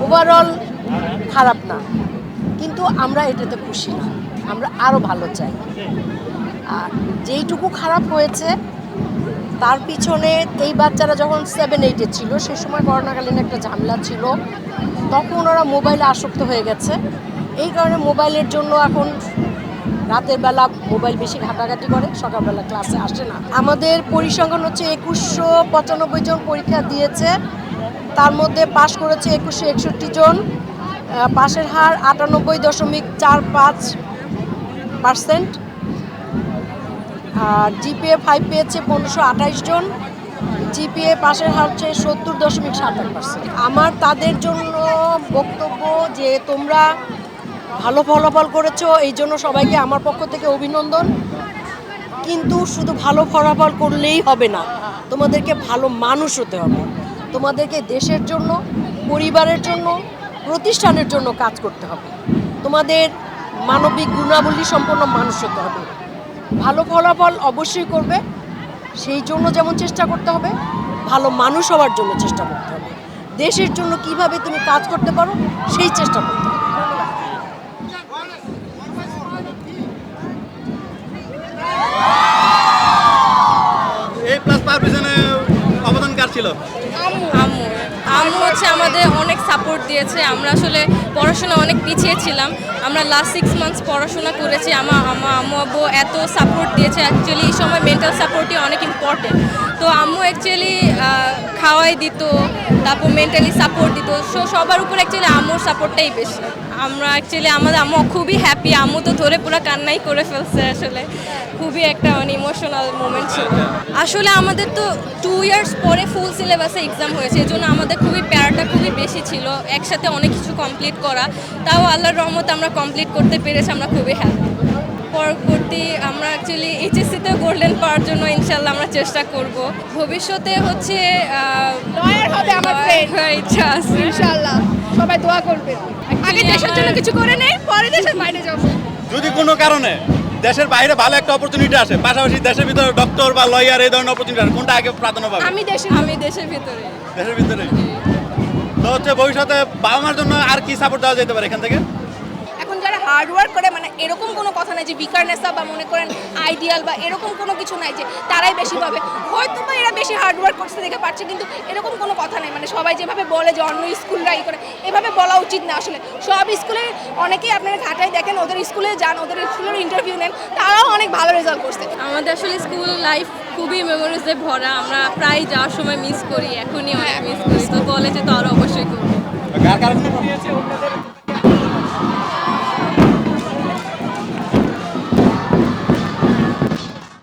Overall খারাপ না। কিন্তু আমরা এটাতে খুশি না। আমরা আরও ভালো চাই। আর যেইটুকু খারাপ হয়েছে, তার পিছনে এই বাচ্চারা যখন সেভেন এইটে ছিল, সে সময় করোনাকালীন একটা ঝামেলা ছিল। তখন ওরা মোবাইলে আসক্ত হয়ে গেছে। এই কারণে মোবাইলের জন্য এখন রাতের বেলা মোবাইল বেশি ঘাটাঘাটি করে, সকালবেলা ক্লাসে আসে না। আমাদের পরিসংখ্যান হচ্ছে একুশশো পঁচানব্বই জন পরীক্ষা দিয়েছে। তার মধ্যে পাশ করেছে একুশশো একষট্টি জন পাশের হার আটানব্বই দশমিক চার পাঁচ পার্সেন্ট। আর জিপিএ ফাইভ পেয়েছে পনেরোশো আঠাইশ জন, জিপিএ পাশের হার হচ্ছে সত্তর দশমিক সাত আট পার্সেন্ট। আমার তাদের জন্য বক্তব্য যে তোমরা ভালো ফলাফল করেছ, এই জন্য সবাইকে আমার পক্ষ থেকে অভিনন্দন। কিন্তু শুধু ভালো ফলাফল করলেই হবে না, তোমাদেরকে ভালো মানুষ হতে হবে। তোমাদেরকে দেশের জন্য, পরিবারের জন্য, প্রতিষ্ঠানের জন্য কাজ করতে হবে। তোমাদের মানবিক গুণাবলী সম্পন্ন মানুষ হতে হবে। ভালো ফলাফল অবশ্যই করবে, সেই জন্য যেমন চেষ্টা করতে হবে, ভালো মানুষ হওয়ার জন্য চেষ্টা করতে হবে। দেশের জন্য কীভাবে তুমি কাজ করতে পারো, সেই চেষ্টা করতে হবে। অবদান কার ছিল। হচ্ছে আমাদের অনেক সাপোর্ট দিয়েছে। আমরা আসলে পড়াশোনা অনেক পিছিয়ে ছিলাম। আমরা লাস্ট সিক্স মান্থস পড়াশোনা করেছি। আমার আমার আম্মু আব্বু এত সাপোর্ট দিয়েছে। অ্যাকচুয়ালি এই সময় মেন্টাল সাপোর্টই অনেক ইম্পর্টেন্ট তো আম্মু অ্যাকচুয়ালি খাওয়াই দিত, তারপর মেন্টালি সাপোর্ট দিত। সো সবার উপর অ্যাকচুয়ালি আম্মুর সাপোর্টটাই বেশি। আমরা অ্যাকচুয়ালি আমাদের আম্মু খুবই হ্যাপি আম্মু তো ধরে পুরো কান্নাই করে ফেলছে আসলে। খুবই একটা মানে ইমোশনাল মোমেন্ট ছিল। আসলে আমাদের তো টু ইয়ার্স পরে ফুল সিলেবাসে এক্সাম হয়েছে। এই জন্য আমাদের খুবই প্যারাটা খুবই বেশি ছিল। একসাথে অনেক কিছু কমপ্লিট করা। তাও আল্লাহর রহমত আমরা কমপ্লিট করতে পেরেছি। আমরা খুবই হ্যাপি পরবর্তী আমরা অ্যাকচুয়ালি এইচএসসিতেও গোল্ডেন পাওয়ার জন্য ইনশাল্লাহ আমরা চেষ্টা করব। ভবিষ্যতে হচ্ছে লয়ার হবে আমার ইচ্ছা আছে। ইনশাআল্লাহ। সবাই দোয়া করবে। আগে দেশের জন্য কিছু করে নেই পরে দেশের বাইরে যাব যদি কোনো কারণে দেশের বাইরে ভালো একটা অপরচুনিটি আসে পাশাপাশি দেশের ভিতরে ডক্টর বা লয়ার এই ধরনের অপরচুনিটি আসে কোনটা আগে প্রাধান্য পাবে? আমি দেশে আমি দেশের ভিতরে। দেশের ভিতরে? তো হচ্ছে ভবিষ্যতে বাবা মার জন্য আর কি সাপোর্ট দেওয়া যেতে পারে এখান থেকে? এখন যারা হার্ড ওয়ার্ক করে মানে এরকম কোনো কথা নাই যে বিকারনেসা বা মনে করেন আইডিয়াল বা এরকম কোনো কিছু নাই যে তারাই বেশি পাবে। হয়তো বা এরা বেশি হার্ড ওয়ার্ক করছে দেখে পাচ্ছে কিন্তু এরকম কোনো কথা নাই। মানে সবাই যেভাবে বলে যে অন্য স্কুলরা ই করে এভাবে বলা উচিত না আসলে। সব স্কুলে অনেকেই আপনারা ঘাটায় দেখেন ওদের স্কুলে যান ওদের স্কুলের ইন্টারভিউ নেন তারাও অনেক ভালো রেজাল্ট করছে। আমাদের আসলে স্কুল লাইফ খুবই মেমোরিজে ভরা আমরা প্রায় যাওয়ার সময় মিস করি এখনই অনেক মিস করি। তো কলেজে তো আরও অবশ্যই করব। কার কার